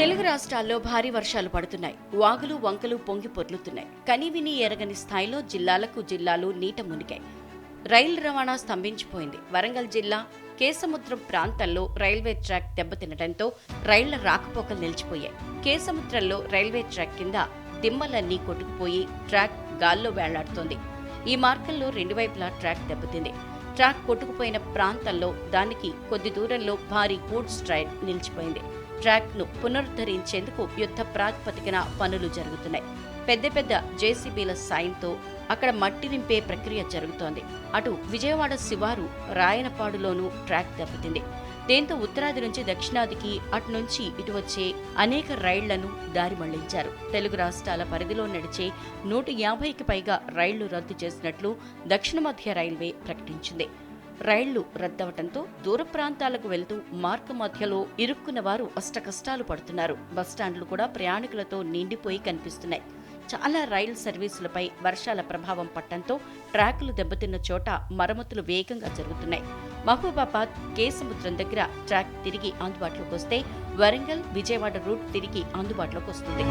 తెలుగు రాష్ట్రాల్లో భారీ వర్షాలు పడుతున్నాయి. వాగులు వంకలు పొంగి పొర్లుతున్నాయి. కనివిని ఎరగని స్థాయిలో జిల్లాలకు జిల్లాలు నీట మునిగాయి. రైలు రవాణా స్తంభించిపోయింది. వరంగల్ జిల్లా కేసముద్రం ప్రాంతంలో రైల్వే ట్రాక్ దెబ్బతినడంతో రైళ్ళ రాకపోకలు నిలిచిపోయాయి. కేసముద్రంలో రైల్వే ట్రాక్ కింద దిమ్మలన్నీ కొట్టుకుపోయి ట్రాక్ గాల్లో వేలాడుతోంది ఈ మార్గంలో రెండు వైపులా ట్రాక్ దెబ్బతింది. ట్రాక్ కొట్టుకుపోయిన ప్రాంతంలో దానికి కొద్ది దూరంలో భారీ గూడ్స్ ట్రైన్ నిలిచిపోయింది. ట్రాక్ను పునరుద్ధరించేందుకు యుద్ధ ప్రాతిపదికన పనులు జరుగుతున్నాయి. పెద్ద పెద్ద జేసీబీల సాయంతో అక్కడ మట్టి నింపే ప్రక్రియ జరుగుతోంది. అటు విజయవాడ శివారు రాయనపాడులోనూ ట్రాక్ దెబ్బతింది. దీంతో ఉత్తరాది నుంచి దక్షిణాదికి అటు నుంచి ఇటు వచ్చే అనేక రైళ్ళను దారి మళ్ళించారు. తెలుగు రాష్ట్రాల పరిధిలో నడిచే నూట యాభైకి పైగా రైళ్ళు రద్దు చేసినట్లు దక్షిణ మధ్య రైల్వే ప్రకటించింది. రైళ్ళు రద్దవటంతో దూర ప్రాంతాలకు వెళ్తూ మార్గ మధ్యలో ఇరుక్కున్న వారు అష్టకష్టాలు పడుతున్నారు. బస్టాండ్లు కూడా ప్రయాణికులతో నిండిపోయి కనిపిస్తున్నాయి. చాలా రైలు సర్వీసులపై వర్షాల ప్రభావం పట్టడంతో ట్రాకులు దెబ్బతిన్న చోట మరమ్మతులు వేగంగా జరుగుతున్నాయి. మహబూబాబాద్ కేసముద్రం దగ్గర ట్రాక్ తిరిగి అందుబాటులోకి వస్తే వరంగల్ విజయవాడ రూట్ తిరిగి అందుబాటులోకి వస్తుంది.